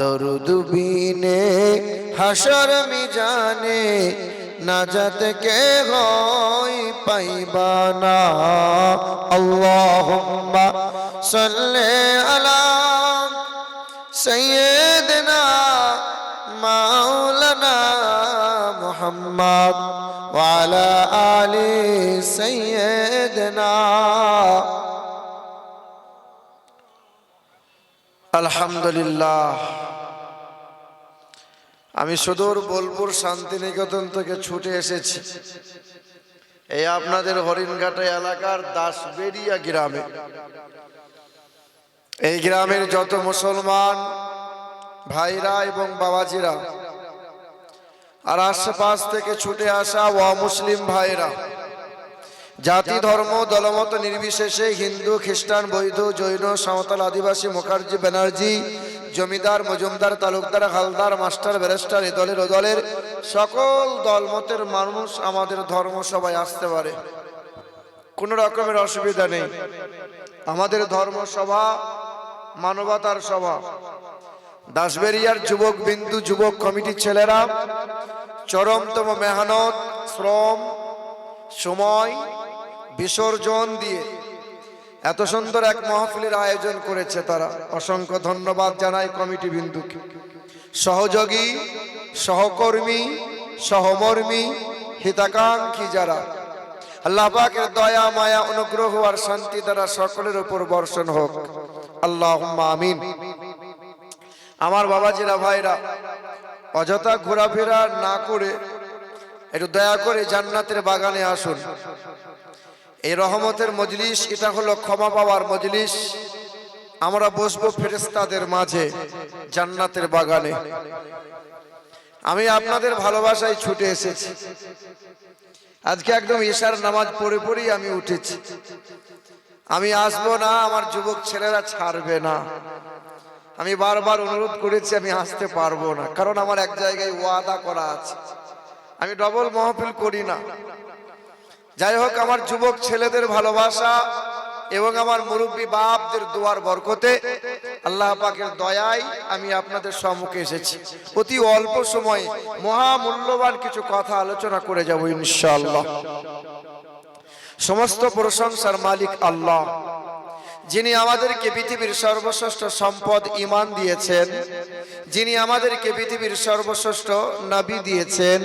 দরুদ বিনে হাসর মিজানে, নাজাত কে হই পাইবানা আল্লাহুম্মা সাল্লি আলা সাইয়্যিদিনা মাওলানা মুহাম্মদ ওয়ালা আলি সাইয়্যিদিনা। আলহামদুলিল্লাহ। আমি সুদূর বোলপুর শান্তিনিকেতন থেকে ছুটে এসেছি। এই আপনাদের হরিণঘাটা এলাকার দাসবেরিয়া গ্রামে। এই গ্রামের যত মুসলমান, ভাইরা এবং বাবাজিরা, আর আশেপাশ থেকে ছুটে আসা অমুসলিম ভাইরা জাতি, ধর্ম, দলমত নির্বিশেষে হিন্দু, খ্রিস্টান বৈধ জৈন, সাঁওতাল, আদিবাসী, মুখার্জি, ব্যানার্জি জমিদার, মজুমদার, তালুকদার, হালদার, মাস্টার, ব্যারিস্টার, এ দলের ও দলের সকল দলমতের মানুষ আমাদের ধর্ম সবাই আসতে পারে। কোনো রকমের অসুবিধা নেই। আমাদের ধর্ম সভা মানবতার সভা। দাসবেরিয়ার যুবক বিন্দু যুবক কমিটির ছেলেরা, চরমতম মেহনত, শ্রম, সময়, বিসর্জন দিয়ে এত সুন্দর এক মহফিলের আয়োজন করেছে তারা। অসংখ্য ধন্যবাদ জানাই কমিটি বিন্দুকে। সহযোগী, সহকর্মী, সহমর্মী, হিতাকাঙ্ক্ষী যারা আল্লাহবাকের দয়া, মায়া, অনুগ্রহ আর শান্তি দ্বারা সকলের উপর বর্ষণ হোক। আল্লাহ আমিন। আমার বাবাজিরা, ভাইরা, অযথা ঘোরাফেরা না করে একটু দয়া করে জান্নাতের বাগানে আসুন। রহমতের মজলিস, এটা হলো ক্ষমা পাওয়ার মজলিস। আমরা বসবো ফেরেস্তাদের মাঝে, জান্নাতের বাগানে। আমি আপনাদের ভালোবাসায় ছুটে এসেছি। আজকে একদম ঈশার নামাজ পড়ে পড়েই আমি উঠেছি। আমি আসব না, আমার যুবক ছেলেরা ছাড়বে না। আমি বারবার অনুরোধ করেছি, আমি আসতে পারব না, কারণ আমার এক জায়গায় ওয়াদা করা আছে। আমি ডবল মহফিল করি না। যাই হোক, আমার যুবক ছেলেদের ভালোবাসা এবং আমার মুরব্বী বাপদের দোয়ার বরকতে আল্লাহ পাকের দয়ায় আমি আপনাদের সম্মুখে এসেছি। অতি অল্প সময়ে মহামূল্যবান কিছু কথা আলোচনা করে যাব ইনশাআল্লাহ। সমস্ত প্রশংসার মালিক আল্লাহ। যিনি আমাদেরকে পৃথিবীর সর্বশ্রেষ্ঠ সম্পদ ইমান দিয়েছেন, যিনি আমাদেরকে পৃথিবীর সর্বশ্রেষ্ঠ নাবি দিয়েছেন,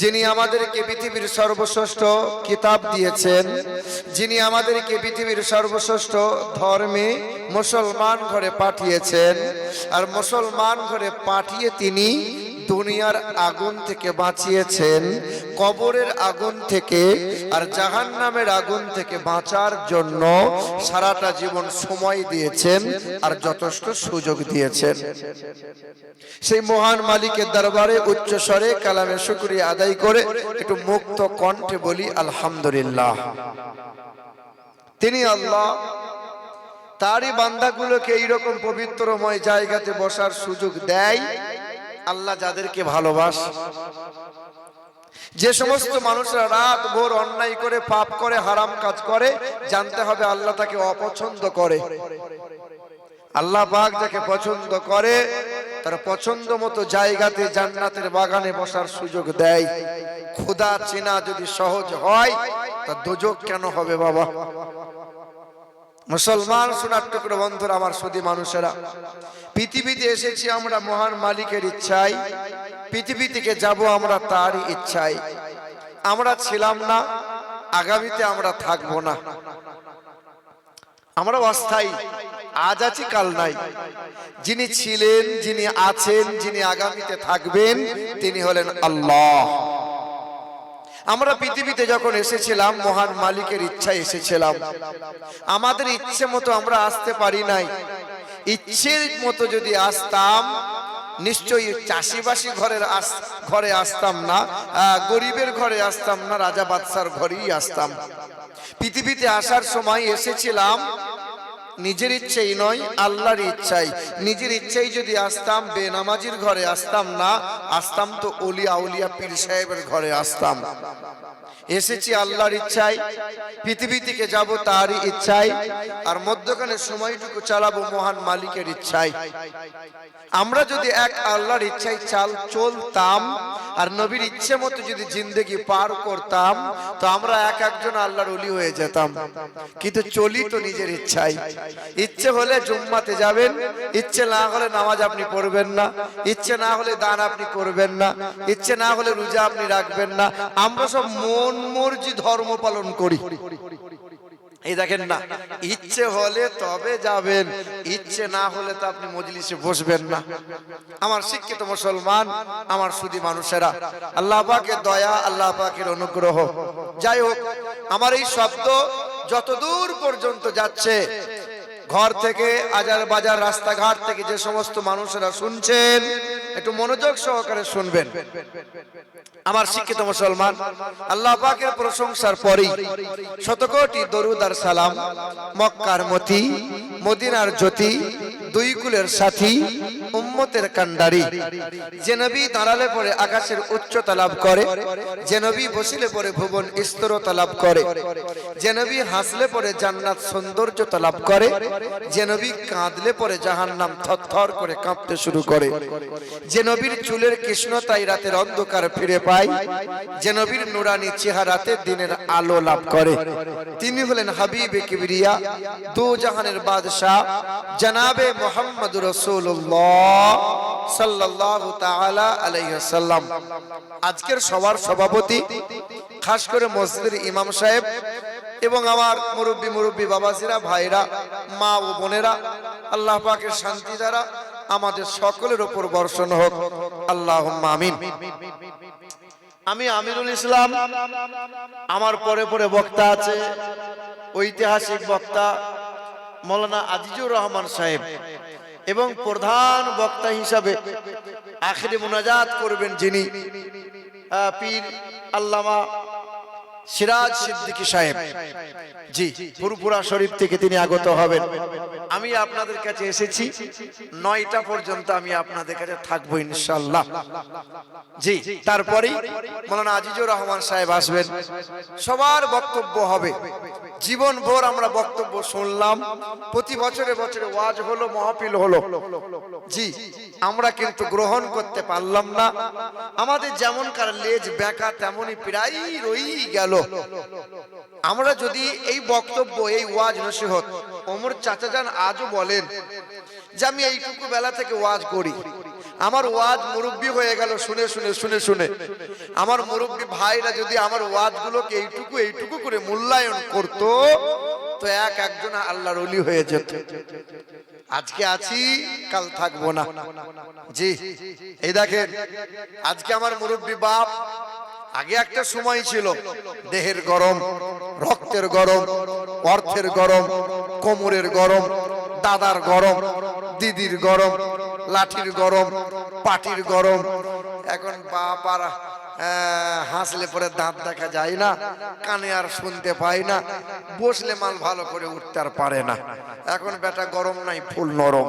যিনি আমাদেরকে পৃথিবীর সর্বশ্রেষ্ঠ কিতাব দিয়েছেন, যিনি আমাদেরকে পৃথিবীর সর্বশ্রেষ্ঠ ধর্মে মুসলমান ঘরে পাঠিয়েছেন, আর মুসলমান ঘরে পাঠিয়ে তিনি দুনিয়ার আগুন থেকে বাঁচিয়েছেন, কবরের আগুন থেকে আর জাহান নামের আগুন থেকে বাঁচার জন্য সারাটা জীবন সময় দিয়েছেন আর যথেষ্ট সুযোগ দিয়েছেন। সেই মহান মালিকের দরবারে উচ্চ স্বরে কালামে শুক্রিয়া আদায় করে একটু মুক্ত কণ্ঠে বলি, আলহামদুলিল্লাহ। তিনি আল্লাহ, তারই বান্দাগুলোকে এইরকম পবিত্রময় জায়গাতে বসার সুযোগ দেয় আল্লাহ যাদেরকে ভালোবাস। যে সমস্ত মানুষরা রাত ভোর অন্যায় করে, পাপ করে, হারাম কাজ করে, জানতে হবে আল্লাহ তাকে অপছন্দ করে। আল্লাহ পাক যাকে পছন্দ করে, তার পছন্দ মতো জায়গাতে জান্নাতের বাগানে বসার সুযোগ দেয়। খোদা চেনা যদি সহজ হয়, তা দোজক কেন হবে বাবা? মুসলমান সোনার টুকরো বন্ধুরা, আমার সদী মানুষেরা। পৃথিবীতে এসেছি আমরা মহান মালিকের ইচ্ছায়। পৃথিবী থেকে যাব আমরা তারই ইচ্ছায়। আমরা ছিলাম না, আগামীতে আমরা থাকব না। আমরা অস্থায়ী, আজ আছি, কাল নাই। যিনি ছিলেন, যিনি আছেন, যিনি আগামীতে থাকবেন, তিনি হলেন আল্লাহ। আমরা পৃথিবীতে যখন এসেছিলাম, মহান মালিকের ইচ্ছায় এসেছিলাম। আমাদের ইচ্ছে মতো আমরা আসতে পারি নাই। ইচ্ছের মতো যদি আসতাম, নিশ্চয়ই চাষিবাসী ঘরের আস- ঘরে আসতাম না গরিবের ঘরে আসতাম না, রাজা বাদশার ঘরেই আসতাম। পৃথিবীতে আসার সময় এসেছিলাম নিজের ইচ্ছেই নয়, আল্লাহর ইচ্ছাই। নিজের ইচ্ছেই যদি আসতাম, বেনামাজির ঘরে আসতাম না, আসতাম তো অলিয়া আউলিয়া পীর সাহেবের ঘরে আসতাম। এসেছি আল্লাহর ইচ্ছায় পৃথিবী থেকে যাব তারই ইচ্ছায় আর মধ্যখানে সময়টুকু চালাবো মহান মালিকের ইচ্ছায় আমরা যদি এক আল্লাহর ইচ্ছায় চাল চলতাম, আর নবীর ইচ্ছে মতো যদি জিন্দগি পার করতাম, তো আমরা এক একজন আল্লাহর অলি হয়ে যেতাম। কিন্তু চলি তো নিজের ইচ্ছায় ইচ্ছে হলে জুম্মাতে যাবেন, ইচ্ছে না হলে নামাজ আপনি পড়বেন না, ইচ্ছে না হলে দান আপনি করবেন না, ইচ্ছে না হলে রোজা আপনি রাখবেন না। আমরা সব মন মর্জি ধর্ম পালন করি। এই দেখেন না, ইচ্ছে হলে তবে যাবেন, ইচ্ছে না হলে তো আপনি মজলিসে বসবেন না। আমার শিক্ষিত মুসলমান, আমার সুদী মানুষেরা, আল্লাহ পাকের দয়া, আল্লাহ পাকের অনুগ্রহ। যাই হোক, আমার এই শব্দ যতদূর পর্যন্ত যাচ্ছে ঘর থেকে আজার বাজার রাস্তাঘাট থেকে যে সমস্ত মানুষেরা শুনছেন, একটু মনোযোগ সহকারে শুনবেন। আমার শিক্ষিত মুসলমান, আল্লাহ পাকের প্রশংসার পরেই শতকোটি দরুদ আর সালাম, মক্কার মতি, মদিনার জ্যোতি, দুই কুলের সাথী উম্মতের কান্ডারি যে নবী দাঁড়ালে পরে আকাশের উচ্চতা লাভ করে, যে নবী বসিলে পরে ভুবন স্তরতা লাভ করে, যে নবী হাসলে পরে জান্নাত সৌন্দর্যতা লাভ করে, যে নবী কাঁদলে পরে জাহান্নাম থরথর করে কাঁপতে শুরু করে, যে নবীর চুলের কৃষ্ণতাই রাতের অন্ধকার ফিরে পায়, যে নবীর নুরানি চেহারাতে দিনের আলো লাভ করে। তিনি হলেন হাবিবে কিবরিয়া, দু জাহানের বাদশাহ, জনাবে মোহাম্মদ রসুল্লাহ সাল্লাল্লাহু তাআলা আলাইহি সাল্লাম আজকের সবার সভাপতি, খাস করে মসজিদের ইমাম সাহেব এবং আমার মুরব্বী মুরব্বী বাবাজিরা, ভাইরা, মা ও বোনেরা, আল্লাহ পাকের শান্তি দ্বারা আমাদের সকলের উপর বর্ষণ হোক। আল্লাহ আমিন। আমি আমিরুল ইসলাম, আমার পরে পরে বক্তা আছে, ঐতিহাসিক বক্তা, মৌলানা আজিজুর রহমান সাহেব। এবং প্রধান বক্তা হিসাবে আখেরে মোনাজাত করবেন যিনি পীর আল্লামা সিরাজ সিদ্দিকী সাহেব। জি ফুরপুরা শরীফ থেকে তিনি আগত হবেন। আমি আপনাদের কাছে এসেছি, নয়টা পর্যন্ত আমি আপনাদের কাছে থাকব ইনশাল্লাহ জি, তারপরেই মৌলানা আজিজুর রহমান সাহেব আসবেন। সবার বক্তব্য হবে। জীবন ভোর আমরা বক্তব্য শুনলাম। প্রতি বছরে বছরে ওয়াজ হলো মহাপিল হলো। জি, আমরা কিন্তু গ্রহণ করতে পারলাম না। আমাদের যেমনকার লেজ বেঁকা তেমনই প্রায় রই গেল। আমরা যদি এই বক্তব্য, এই ওয়াজ নসিহত, ওমর চাচা যান আজও বলেন যে আমি এইটুকু বেলা থেকে ওয়াজ করি। আমার ওয়াজ মুরব্বী হয়ে গেল, শুনে শুনে শুনে শুনে। আমার মুরব্বী ভাইরা যদি আমার ওয়াজগুলোকে এইটুকু এইটুকু করে মূল্যায়ন করত তো এক একজন আল্লাহর অলি হয়ে যেত। আজকে আছি, কাল থাকব না। জি, এই দেখেন, আজকে আমার মুরব্বী বাপ, আগে একটা সময় ছিল, দেহের গরম, রক্তের গরম, অর্থের গরম, কোমরের গরম, দাদার গরম, দিদির গরম, লাঠির গরম, পাটির গরম। এখন বাপ আর হাসলে পরে দাঁত দেখা যায় না, কানে আর শুনতে পায় না, বসলে মাল ভালো করে উঠতে আর পারে না। এখন বেটা গরম নাই, ফুল নরম।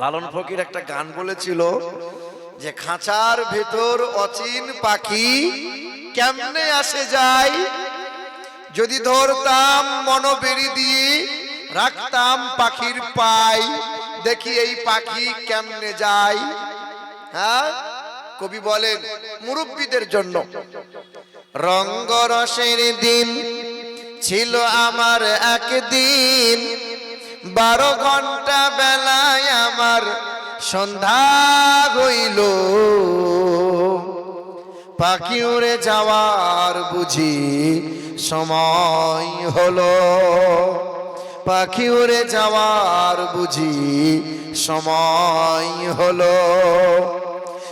লালন ফকির একটা গান বলেছিল যে, খাঁচার ভেতর অচিন পাখি কেমনে আসে যায়? যদি ধরতাম মনোবেরি দিয়ে, রাখতাম পাখির পাই, দেখি এই পাখি কেমনে যায়? হ্যাঁ? কবি বলেন, মুরব্বীদের জন্য। রঙ্গরসের দিন ছিল আমার একদিন। বারো ঘণ্টা বেলায় আমার সন্ধ্যা হইল। পাখি উড়ে যাওয়ার বুঝি সময় হলো। পাখি উড়ে যাওয়ার বুঝি সময় হলো।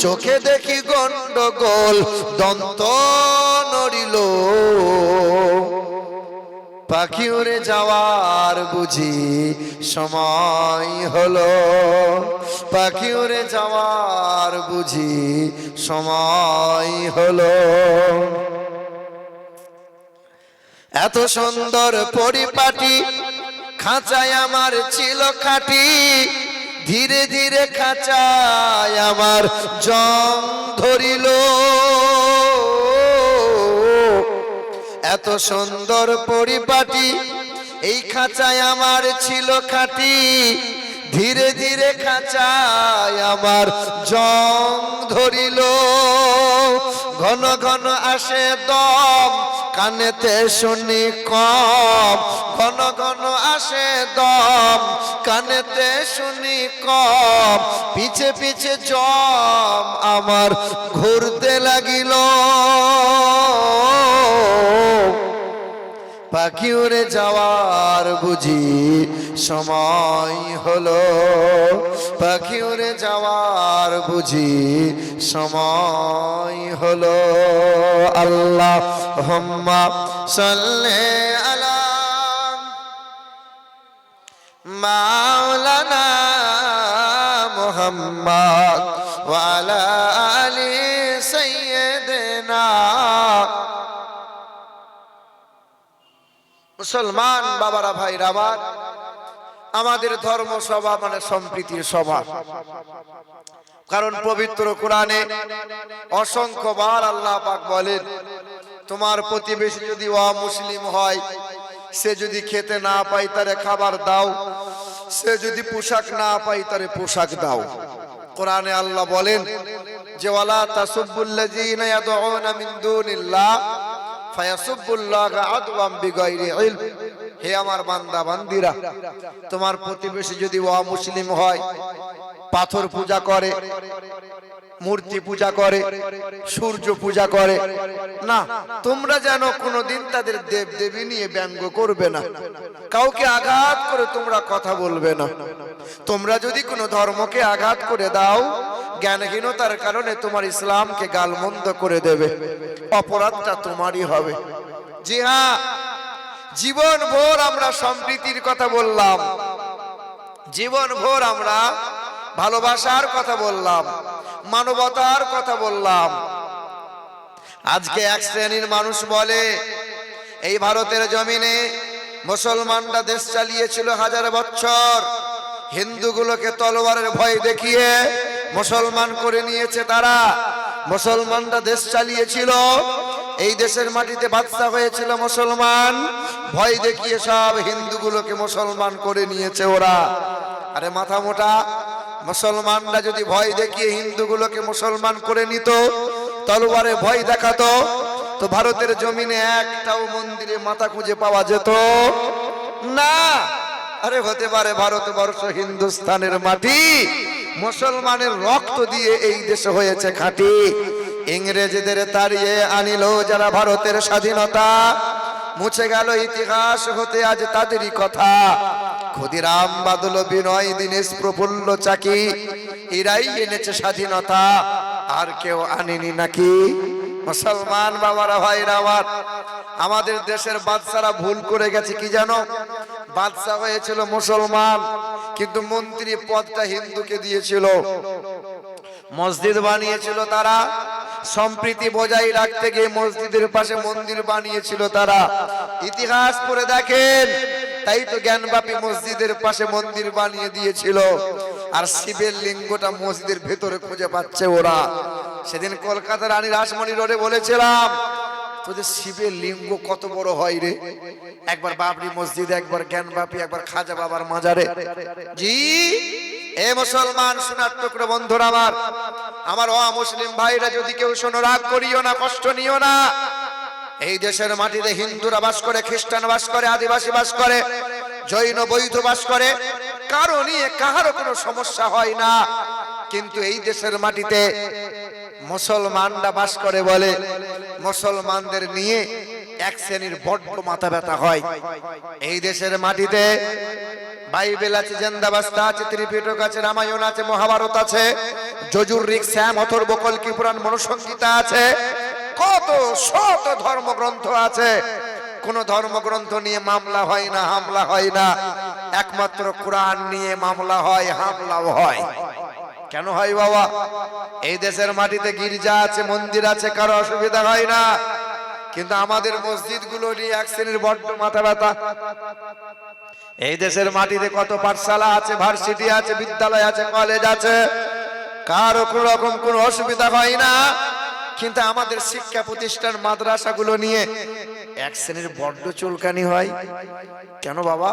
চোখে দেখি গন্ডগোল, দন্ত নড়িল। পাখি উড়ে যাওয়ার বুঝি সময় হলো। পাখি উড়ে যাওয়ার বুঝি সময় হলো। এত সুন্দর পরিপাটি, খাঁচায় আমার ছিল খাটি। ধীরে ধীরে খাঁচায় আমার জং ধরিল। এত সুন্দর পরিপাটি এই খাঁচায় আমার ছিল খাটি। ধীরে ধীরে খাঁচায় আমার জং ধরিল। ঘন ঘন আসে দম, কানেতে শুনি কম ঘন ঘন আসে দম, কানেতে শুনি কম পিছে পিছে জম আমার ঘুরতে লাগিল। পাখি উড়ে যাওয়ার বুঝি সময় হলো। পাখি উড়ে যাওয়ার বুঝি সময় হলো। আল্লাহ হম্মা সাল্লে আলা মুহাম্মদ ওয়ালা আলি মুসলমান বাবারা, ভাইরা আমার, আমাদের ধর্ম সভা মানে সম্প্রীতির সভা। কারণ পবিত্র কোরআনে অসংখ্য বার আল্লাহ পাক বলেন, তোমার প্রতিবেশী যদি অমুসলিম হয়, সে যদি খেতে না পায় তারে খাবার দাও, সে যদি পোশাক না পায় তারে পোশাক দাও। কোরআনে আল্লাহ বলেন যে, ওয়ালা তাসুবুল্লাযীনা ইয়াদউনা মিন দুনিল্লাহ ফায়াসুবুল্লাহ আদওয়াম বিগাইরি ইলম হে আমার বান্দা, বান্দিরা, তোমার প্রতিবেশী যদি অমুসলিম হয়, পাথর পূজা করে, মূর্তি পূজা করে, সূর্য পূজা করে, না, তোমরা যেন কোনোদিন তাদের দেব দেবী নিয়ে ব্যঙ্গ করবে না। কাউকে আঘাত করে তোমরা কথা বলবে না। তোমরা যদি কোনো ধর্মকে আঘাত করে দাও, জ্ঞানহীনতার কারণে তোমার ইসলামকে গালমন্দ করে দেবে। অপরাধটা তোমারই হবে। জি হ্যাঁ জীবন ভোর আমরা সম্প্রীতির কথা বললাম। জীবন ভোর আমরা ভালোবাসার কথা বললাম। মানবতার কথা বললাম। আজকে এক শ্রেণির মানুষ বলে, এই ভারতের জমিনে মুসলমানরা দেশ চালিয়েছিল হাজার বছর। হিন্দুগুলোকে তলোয়ারের ভয় দেখিয়ে মুসলমান করে নিয়েছে তারা। মুসলমানরা দেশ চালিয়েছিল এই দেশের মাটিতে বাদশা হয়েছিল মুসলমান। ভয় দেখিয়ে সব হিন্দুগুলোকে মুসলমান করে নিয়েছে ওরা। আরে মাথা মোটা, মুসলমানরা যদি ভয় দেখিয়ে হিন্দুগুলোকে মুসলমান করে নিত তলোয়ারে ভয় দেখাতো, তো ভারতের জমিনে একটাও মন্দিরে মাথা খুঁজে পাওয়া যেত না। আরে হতে পারে ভারতবর্ষ হিন্দুস্তানের মাটি, মুসলমানের রক্ত দিয়ে এই দেশে হয়েছে খাঁটি। ইংরেজদের তাড়িয়ে আনিল যারা ভারতের স্বাধীনতা। মুছে গেল ইতিহাস হতে আজ তাদেরই কথা। ক্ষুদিরাম বাদল বিনয় দীনেশ প্রফুল্ল চাকি, এরাই এনেছে স্বাধীনতা। আর কেউ আনেনি নাকি? মুসলমান বাবারা, ভাইরা আমার, আমাদের দেশের বাদশারা ভুল করে গেছে কি জানো? বাদশা হয়েছিল মুসলমান, কিন্তু মন্ত্রী পদটা হিন্দুকে দিয়েছিল। মসজিদ বানিয়েছিল তারা। সম্প্রীতি বজায় রাখতে গিয়ে মসজিদের পাশে মন্দির বানিয়েছিল তারা। ইতিহাস পড়ে দেখেন, তাই তো জ্ঞানবাপী মসজিদের পাশে মন্দির বানিয়ে দিয়েছিল। আর শিবের লিঙ্গটা মসজিদের ভেতরে খুঁজে পাচ্ছে ওরা। সেদিন কলকাতার রানী রাসমণি রোডে বলেছিলাম, তোদের শিবের লিঙ্গ কত বড় হয় রে? একবার বাবরি মসজিদ, একবার জ্ঞানবাপী একবার খাজা বাবার মাজারে। জি, এ মুসলমান, সোনার টুকরো বন্ধুরা আমার। আমার অ মুসলিম ভাইরা যদি কেউ শোনো, রাগ করিও না, কষ্ট নিও না। এই দেশের মাটিতে হিন্দুরা বাস করে, খ্রিস্টান বাস করে, আদিবাসী বাস করে, জৈন, বৈধ বাস করে, কারও নিয়ে কাহারও কোনো সমস্যা হয় না। কিন্তু এই দেশের মাটিতে মুসলমানরা বাস করে বলে, মুসলমানদের নিয়ে এক শ্রেণির বড্ড মাথা ব্যথা হয়। এই দেশের মাটিতে বাইবেল আছে, জেন্দাবাস্তা আছে, ত্রিপিটক আছে, রামায়ণ আছে, মহাভারত আছে, যজুর ঋক শ্যাম, অথর্ব, কল্কি পুরাণ মনুসংগীতা আছে, কত শত ধর্মগ্রন্থ আছে। কোন ধর্মগ্রন্থ নিয়ে মামলা হয় না, হামলা হয় না। একমাত্র কোরআন নিয়ে মামলা হয়, হামলাও হয়। কেন হয় বাবা? এই দেশের মাটিতে গির্জা আছে, মন্দির আছে, কারও অসুবিধা হয় না। কিন্তু আমাদের মসজিদগুলো নিয়ে এক শ্রেণির বড্ড মাথা ব্যথা। এই দেশের মাটিতে কত পাঠশালা আছে, ভার্সিটি আছে, বিদ্যালয় আছে, কলেজ আছে, কারও কোন রকম কোনো অসুবিধা হয় না। কিন্তু আমাদের শিক্ষা প্রতিষ্ঠান মাদ্রাসাগুলো নিয়ে এক শ্রেণির বড্ড চুলকানি হয়। কেন বাবা?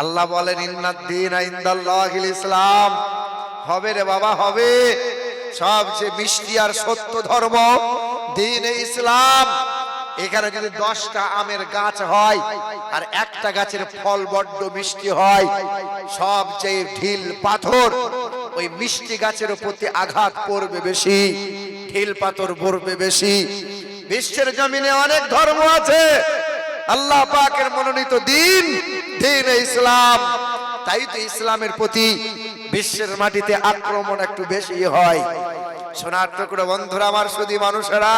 আল্লাহ বলেন ইসলাম। হবে রে বাবা, হবে। সবচেয়ে মিষ্টি আর সত্য ধর্ম দিন ইসলাম। এখানে যদি দশটা আমের গাছ হয় আর একটা গাছের ফল বড্ড মিষ্টি হয় সবচেয়ে ঢিল পাথর, ওই মিষ্টি গাছের প্রতি আঘাত পড়বে বেশি, ঢিল পাথর পড়বে বেশি। বিশ্বের জমিনে অনেক ধর্ম আছে। আল্লাহ পাকের মনোনীত দিন দিন ইসলাম। তাই তো ইসলামের প্রতি বিশ্বের মাটিতে আক্রমণ একটু বেশি হয়। সোনার টুকরো বন্ধুরা, আমার শুধু মানুষেরা,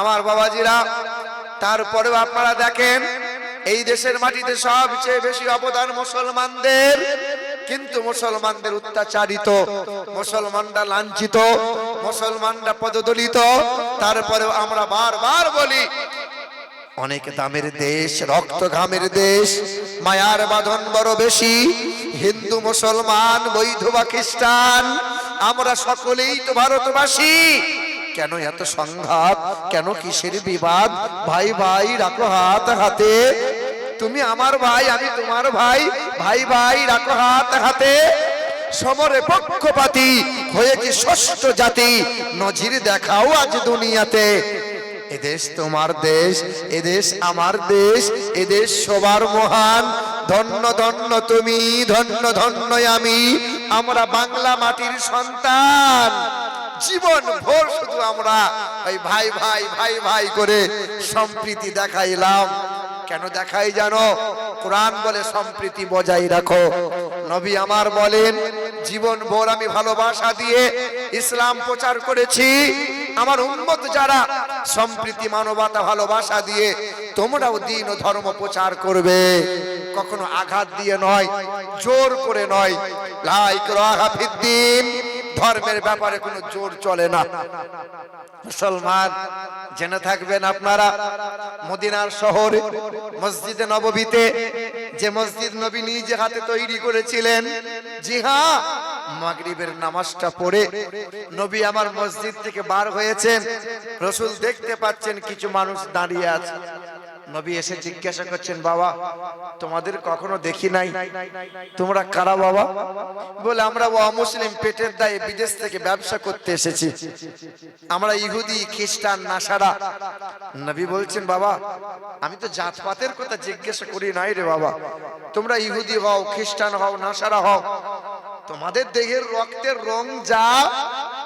আমার বাবাজিরা তারপরেও আপনারা দেখেন, এই দেশের মাটিতে সবচেয়ে বেশি অবদান মুসলমানদের, কিন্তু মুসলমানদের অত্যাচারিত, মুসলমানরা লাঞ্ছিত, মুসলমানরা পদদলিত, তারপরেও আমরা বারবার বলি, অনেক দামের দেশ, রক্ত ঘামের দেশ, মায়ার বাঁধন বড় বেশি, হিন্দু, মুসলমান, বৈধ বা খ্রিস্টান, আমরা সকলেই তো ভারতবাসী। কেন এত সংঘাত? কেন কিসের বিবাদ? ভাই ভাই, রাখো হাত হাতে। তুমি আমার ভাই, আমি তোমার ভাই। ভাই ভাই, রাখো হাত হাতে। সমরে পক্ষপাতি হয়েছে ষষ্ঠ জাতি? নজির দেখাও আজ দুনিয়াতে। এদেশ তোমার দেশ, এদেশ আমার দেশ, এদেশ সবার মহান। ধন্য ধন্য তুমি, ধন্য ধন্য আমি। আমরা বাংলা মাটির সন্তান। জীবন ভোর শুধু আমরা। ওই ভাই ভাই ভাই ভাই করে সম্প্রীতি দেখাইলাম। কেন দেখাই জানো? কোরআন বলে সম্প্রীতি বজায় রাখো। নবী আমার বলেন, জীবন ভোর আমি ভালোবাসা দিয়ে ইসলাম প্রচার করেছি। আমার উন্মত যারা সম্প্রীতি, মানবতা, ভালোবাসা দিয়ে, তোমরাও দিন ও ধর্ম প্রচার করবে। কখনো আঘাত দিয়ে নয়, জোর করে নয়। লাইক রাহাফিদ্দিন ধর্মের ব্যাপারে কোনো জোর চলে না। মুসলমান, জেনে থাকবেন আপনারা, মদিনার শহরে, মসজিদে নববীতে যে মসজিদ নবী নিজে হাতে তৈরি করেছিলেন, জি হ্যাঁ মাগরিবের নামাজটা পড়ে নবী আমার মসজিদ থেকে বার হয়েছেন। রসুল দেখতে পাচ্ছেন কিছু মানুষ দাঁড়িয়ে আছে। নবী এসে জিজ্ঞাসা করছেন, বাবা, তোমাদের কখনো দেখি নাই? তোমরা কারা বাবা? বলে, আমরা ও মুসলিম পেটের দায়ে বিদেশ থেকে ব্যবসা করতে এসেছি। আমরা ইহুদি, খ্রিস্টান, নাসারা। নবী বলছেন, বাবা, আমি তো জাতপাতের কথা জিজ্ঞাসা করি নাই রে বাবা। তোমরা ইহুদি হও, খ্রিস্টান হও, নাসারা হও। তোমাদের দেহের রক্তের রং যা,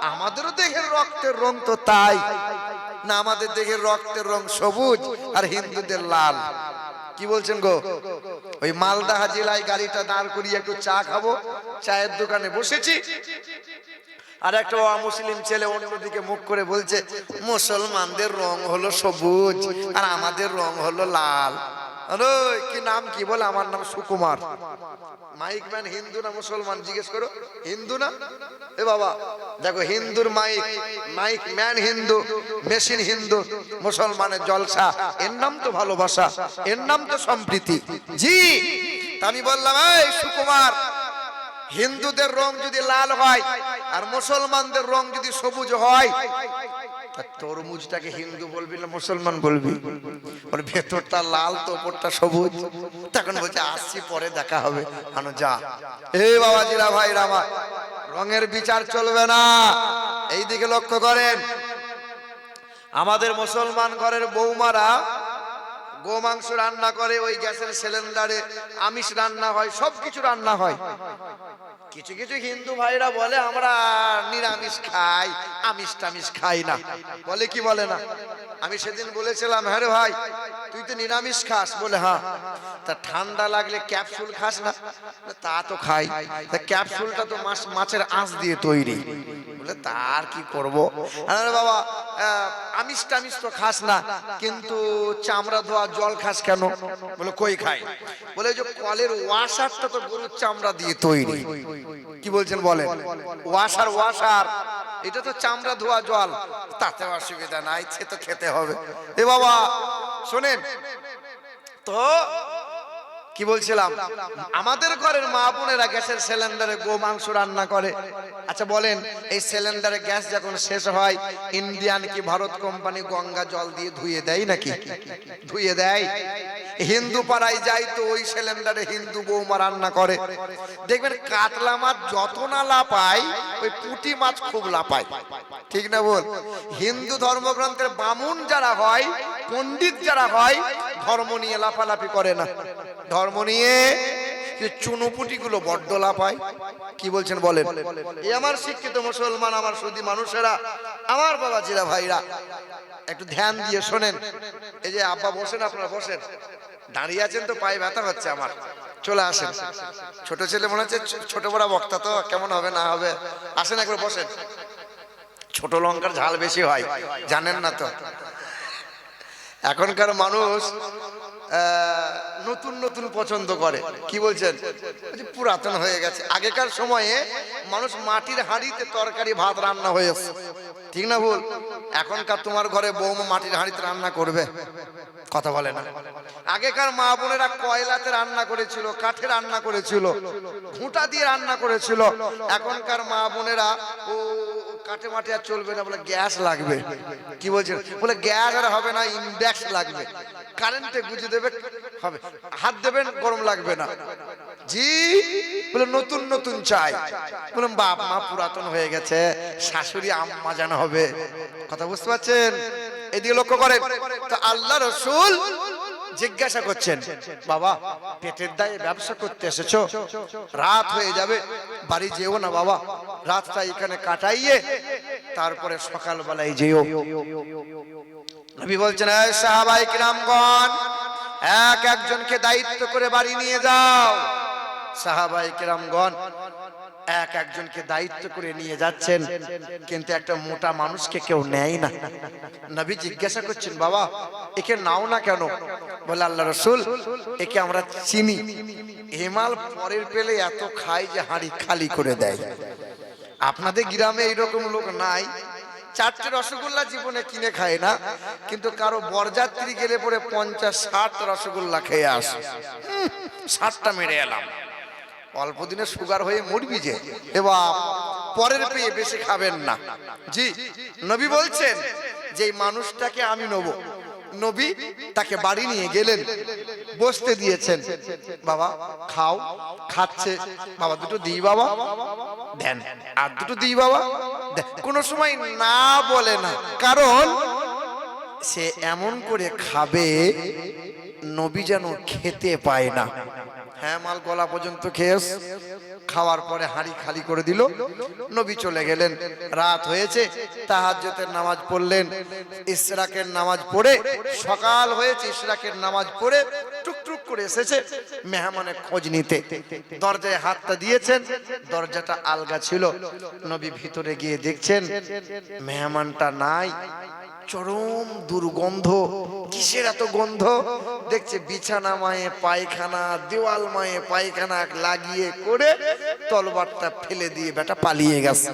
আমাদেরও দেহের রক্তের রং তো তাই। না আমাদের দেশের রক্তের রং সবুজ আর হিন্দুদের লাল। কি বলছেন গো? ওই মালদা জেলায় গাড়িটা দাঁড় করিয়ে একটু চা খাব, চায়ের দোকানে বসেছি। আর একটা অমুসলিম ছেলে অন্যদিকে মুখ করে বলছে, মুসলমানদের রং হলো সবুজ আর আমাদের রং হলো লাল। কি নাম কি বলে? আমার নাম সুকুমার। মাইক ম্যান হিন্দু না মুসলমান? জিজ্ঞেস করো। হিন্দু না? এ বাবা, দেখো, হিন্দুর mike mike man Hindu, machine Hindu, মুসলমানের জলসা। এর নাম তো ভালোবাসা, এর নাম তো সম্প্রীতি। জি আমি বললাম, এই সুকুমার, হিন্দুদের রং যদি লাল হয় আর মুসলমানদের রং যদি সবুজ হয় তরমুজটাকে হিন্দু বলবি না মুসলমান বলবি? ওর ভেতরটা লাল তো ওপরটা সবুজ। তখন বলছে, আসছি, পরে দেখা হবে। আনো, যা। এ বাবাজিরা ভাই রামা রঙের বিচার চলবে না। এই দিকে লক্ষ্য করেন। আমাদের মুসলমান ঘরের বৌমারা গোমাংস রান্না করে, ওই গ্যাসের সিলিন্ডারে আমিষ রান্না হয় সব কিছু রান্না হয়। কিছু কিছু হিন্দু ভাইরা বলে, আমরা নিরামিষ খাই, আমিষ টামিষ খাই না। বলে কি বলে না? আমি সেদিন বলেছিলাম হ্যাঁ রে ভাই, তুই তো নিরামিষ খাস। বলে হ্যাঁ। তা ঠান্ডা লাগলে ক্যাপসুল খাস না? তা তো খাই। তা ক্যাপসুলটা তো মাছ, মাছের আঁশ দিয়ে তৈরি। বলে, তার কি করব? আরে বাবা আমিষ টামিষ তো খাস না, কিন্তু চামড়া ধোয়া জল খাস কেন? বলে, কই খাই? বলে যে কলের ওয়াশারটা তো গরুর চামড়া দিয়ে তৈরি। কি বলছেন বলেন? ওয়াশার ওয়াশার, এটা তো চামড়া ধোয়া জল। তাতে অসুবিধা নাই, সে তো খেতে হবে। এ বাবা, শোনেন, তো কি বলছিলাম? আমাদের ঘরের মা বোনেরা গ্যাসের সিলিন্ডারে গো মাংস রান্না করে। আচ্ছা বলেন, এই সিলিন্ডারে গ্যাস যখন শেষ হয়, ইন্ডিয়ান কি ভারত কোম্পানি গঙ্গা জল দিয়ে ধুয়ে দেয় নাকি? ধুয়ে দেয়। হিন্দু পাড়ায় যাই তো ওই সিলিন্ডারে হিন্দু বৌমা রান্না করে। দেখবেন, কাতলা মাছ যত না লাপায় ওই পুঁটি মাছ খুব লাপায় ঠিক না বল? হিন্দু ধর্মগ্রন্থের বামুন যারা হয়, পণ্ডিত যারা হয়, ধর্ম নিয়ে লাফালাফি করে না। ধর্ম নিয়ে চুনুপুটি গুলো বড্ড লাফায়। কি বলছেন বলেন? এই আমার শিক্ষিত মুসলমান, আমার সুদী মানুষেরা, আমার বাবা জিরা ভাইরা, একটু ধ্যান দিয়ে শোনেন। এই যে আব্বা বসেন আপনারা, বসেন। দাঁড়িয়ে আছেন তো, পায়ে ব্যথা হচ্ছে আমার। চলে আসেন। ছোট ছেলে মনে হচ্ছে ছোট বড় বক্তা তো, কেমন হবে, না হবে? আসেন একবার, বসেন। ছোট লঙ্কার ঝাল বেশি হয়, জানেন না তো? এখনকার মানুষ নতুন নতুন পছন্দ করে। কি বলছেন? পুরাতন হয়ে গেছে। আগেকার সময়ে মানুষ মাটির হাঁড়িতে তরকারি, ভাত রান্না হয়েছে ঠিক না ভুল? এখনকার তোমার ঘরে বৌমা মাটির হাঁড়িতে রান্না করবে। কথা বলে না। আগেকার মা বোনেরা কয়লাতে রান্না করেছিল, কাঠে রান্না করেছিল, ঘুঁটা দিয়ে রান্না করেছিল। এখনকার মা বোনেরা ও কাঠে মাঠে আর চলবে না, বলে গ্যাস লাগবে। কি বলছেন বলে গ্যাস আর হবে না ইন্ডেক্স লাগবে। কারেন্টে গুজে দেবে, হবে। হাত দেবেন, গরম লাগবে না। জি, বলে নতুন নতুন চাই। বললাম বাপ মা পুরাতন হয়ে গেছে, শাশুড়ি, আম্মা যেন হবে। কথা বুঝতে পারছেন? এদিকে লক্ষ্য করেন। তো আল্লাহ রসুল জিজ্ঞাসা করছেন, বাবা, পেটের দায়ে ব্যবসা করতে এসেছ? রাত হয়ে যাবে, বাড়ি যেও না বাবা। রাতটা এখানে কাটাইয়ে তারপরে সকালবেলায় যেও। বলছেন, "এই সাহাবাই এক একজনকে দায়িত্ব করে বাড়ি নিয়ে যাও। সাহাবাই কিরামগণ এক একজনকে দায়িত্ব করে নিয়ে যাচ্ছেন, কিন্তু একটা মোটা মানুষকে কেউ নেয় না। নবী জিজ্ঞাসা করছেন, বাবা, একে নাও না কেন? বলে, আল্লাহ রসুল, একে আমরা চিনি। হেমাল পরের পেলে এত খাই যে হাঁড়ি খালি করে দেয়। আপনাদের গ্রামে এইরকম লোক নাই। চারটে রসগোল্লা জীবনে কিনে খায় না, কিন্তু কারও বরযাত্রী গেলে পরে পঞ্চাশ, ষাট রসগোল্লা খেয়ে আসে। ষাটটা মেরে এলাম। অল্প দিনে সুগার হয়ে মরবি যে এবার পরের পেয়ে বেশি খাবেন না। জি, নবী বলছেন যে মানুষটাকে আমি নেব। নবী তাকে বাড়ি নিয়ে গেলেন, বসতে দিয়েছেন। বাবা, খাও, খাচ্ছে। বাবা, দুটো দিই বাবা। দেন, আর দুটো দিই বাবা। কোনো সময় না বলে না। কারণ সে এমন করে খাবে, নবী যেন খেতে পায় না। হ্যাঁ মাল গলা পর্যন্ত খেয়ে খাওয়ার পরে হাঁড়ি খালি করে দিল। নবী চলে গেলেন। রাত হয়েছে তাহাজ্জতের নামাজ পড়লেন। ইসরাকের নামাজ পড়ে, সকাল হয়েছে ইসরাকের নামাজ পড়ে টুকটুক করে এসেছে মেহমানের খোঁজ নিতে। দরজায় হাতটা দিয়েছেন, দরজাটা আলগা ছিল। নবী ভিতরে গিয়ে দেখছেন, মেহমানটা নাই চরম দুর্গন্ধ। কিসের এত গন্ধ? দেখছে বিছানা মায়ে পায়খানা, দেওয়াল মায়ে পায়খানা লাগিয়ে করে তলবারটা ফেলে দিয়ে বেটা পালিয়ে গেছে।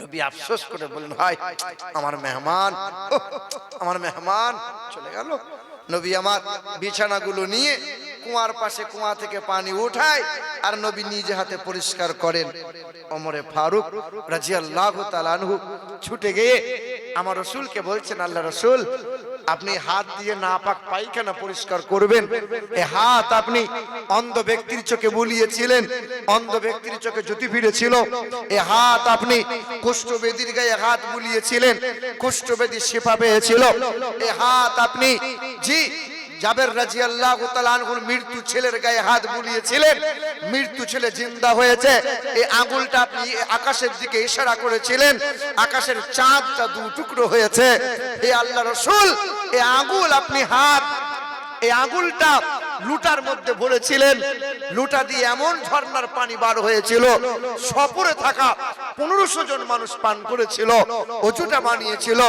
নবী আফসোস করে বললেন ভাই আমার মেহমান আমার মেহমান চলে গেল। নবী আমার বিছানাগুলো নিয়ে কুয়ার পাশে কুয়া থেকে পানি উঠায় আর নবী নিজে হাতে পরিষ্কার করেন। ওমরে ফারুক রাজিয়াল্লাহু তাআলা আনহু ছুটে গিয়ে আমার রসুলকে বলছেন, আল্লাহ রসুল, আপনি হাত দিয়ে না পাক পায়খানা পরিষ্কার করবেন। এ হাত আপনি অন্ধ ব্যক্তির চোখে বুলিয়েছিলেন, অন্ধ ব্যক্তির চোখে জ্যোতি ফিরেছিল। এ হাত আপনি কুষ্ঠবেদীর গায়ে হাত বুলিয়েছিলেন, কুষ্ঠবেদী শেফা পেয়েছিল। এ হাত আপনি, জি জাবের রাজি আল্লাহ মৃত্যু ছেলের গায়ে হাত বুলিয়েছিলেন। মৃত্যু ছেলে জিন্দা হয়েছে। এই আঙ্গুলটা আপনি আকাশের দিকে ইশারা করেছিলেন। আকাশের চাঁদটা দু টুকরো হয়েছে। হে আল্লাহ রসুল এই আঙ্গুল আপনি হাত এই আঙ্গুলটা লুটার মধ্যে ভরেছিলেন। লুটা দিয়ে এমন ঝর্ণার পানি বার হয়েছিল। সফরে থাকা পনেরোশো জন মানুষ পান করেছিল। অজুটা বানিয়েছিল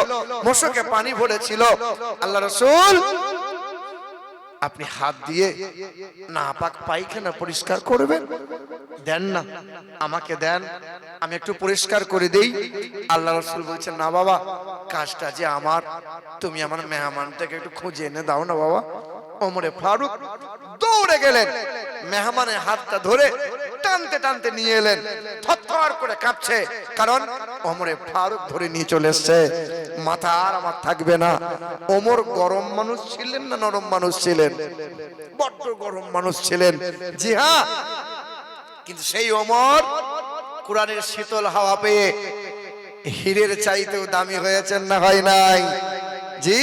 মশকে পানি ভরেছিল। আল্লাহ রসুল আপনি হাত দিয়ে না পাক পায়খানা পরিষ্কার করবেন। দেন না, আমাকে দেন, আমি একটু পরিষ্কার করে দেই। আল্লাহ রসুল বলছেন, না বাবা, কাজটা যে আমার, তুমি আমার মেহমানটাকে একটু খুঁজে এনে দাও না বাবা। ওমরে ফারুক দৌড়ে গেলেন, মেহমানের হাতটা ধরে টানতে টানতে নিয়ে এলেন, থরথর করে কাঁপছে। কারণ ওমরে ফারুক ধরে নিয়ে চলে এসছে। মাথা আর আমার থাকবে না। ওমর গরম মানুষ ছিলেন না নরম মানুষ ছিলেন? বড্ড গরম মানুষ ছিলেন। জি হ্যাঁ। কিন্তু সেই ওমর কোরআনের শীতল হাওয়া পেয়ে হীরের চাইতেও দামি হয়েছেন না হয় নাই? জি,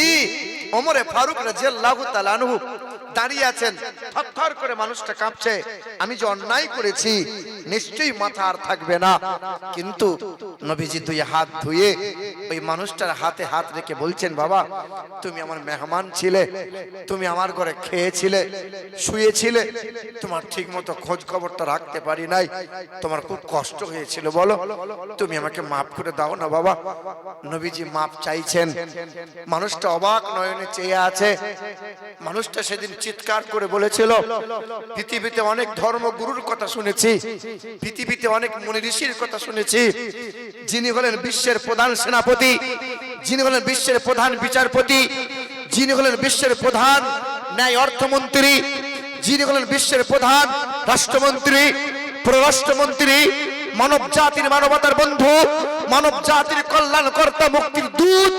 ওমরে ফারুক রাজিয়াল্লাহু তাআলা আনহু দাঁড়িয়ে আছেন। থরথর করে মানুষটা কাঁপছে। আমি যে অন্যায় করেছি, নিশ্চয়ই মাথা আর থাকবে না। কিন্তু নবীজি দুই হাত ধুয়ে ওই মানুষটার হাতে হাত রেখে বলছেন, বাবা, তুমি আমার মেহমান ছিলে, তুমি আমার ঘরে খেয়েছিলে, শুয়েছিলে। তোমার ঠিক মতো খোঁজ খবরটা রাখতে পারি নাই। তোমার খুব কষ্ট হয়েছিল, বলো। তুমি আমাকে মাফ করে দাও না, বাবা। নবীজি মাপ চাইছেন। মানুষটা অবাক নয়নে চেয়ে আছে। মানুষটা সেদিন চিৎকার করে বলেছিল, পৃথিবীতে অনেক ধর্মগুরুর কথা শুনেছি, পৃথিবীতে অনেক মুনি ঋষির কথা শুনেছি, যিনি হলেন বিশ্বের প্রধান সেনাপতি, যিনি হলেন বিশ্বের প্রধান বিচারপতি, যিনি হলেন বিশ্বের প্রধান ন্যায় অর্থমন্ত্রী, যিনি হলেন বিশ্বের প্রধান রাষ্ট্রমন্ত্রী, পররাষ্ট্রমন্ত্রী, মানব জাতির মানবতার বন্ধু, মানব জাতির কল্যাণকর্তা, মুক্তির দূত,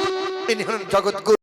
তিনি হলেন জগৎগুরু।